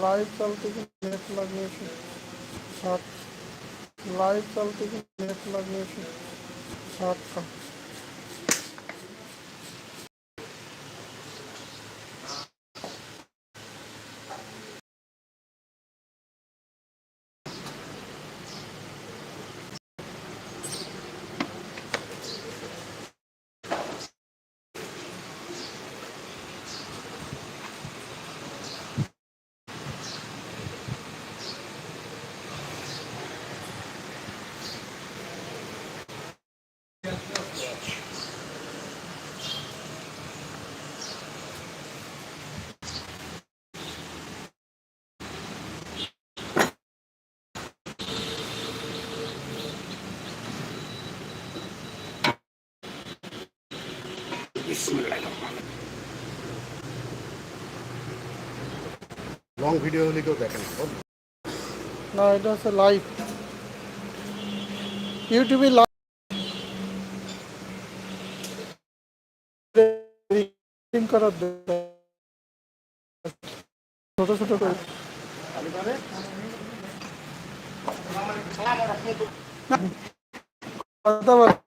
Live चलती कि net लगने से साथ लाइव चलते कि नेट लगने से साथ का। লং ভিডিও হলে কেউ দেখেন না এটা হচ্ছে লাইভ ইউটিউবে লাইভ করার ছোট ছোট করে। কথা বল।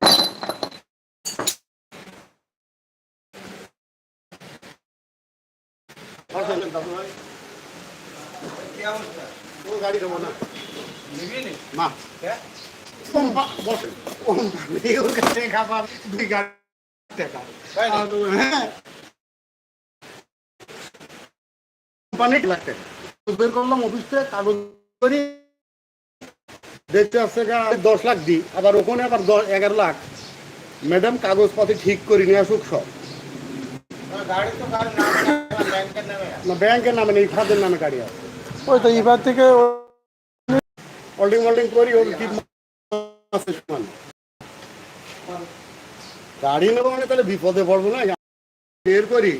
বের করলাম অফিস থেকে কাগজ দেখতে আসছে দশ লাখ দিই আবার ওখানে আবার এগারো লাখ। ম্যাডাম কাগজপাতি ঠিক করে নিয়ে আসুক সব। না ব্যাংকের নামে খাদের নামে গাড়ি আছে। ওই তো থেকে ও- হোল্ডিং করি ওর কি আছে সমান? গাড়ি নেব মানে তাহলে বিপদে পড়ব না বের করি।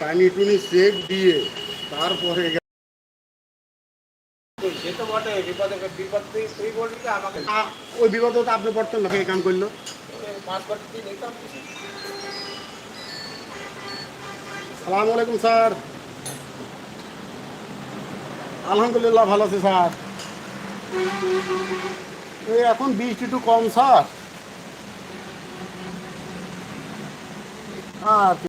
টানি টুনি চেক দিয়ে তারপরে ওই বিপদে তো আপনি পড়তেন না এই কাম করল? সালাম আলাইকুম স্যার। আলহামদুলিল্লাহ ভালো আছি স্যার। এই এখন বৃষ্টি একটু কম স্যার। আচ্ছা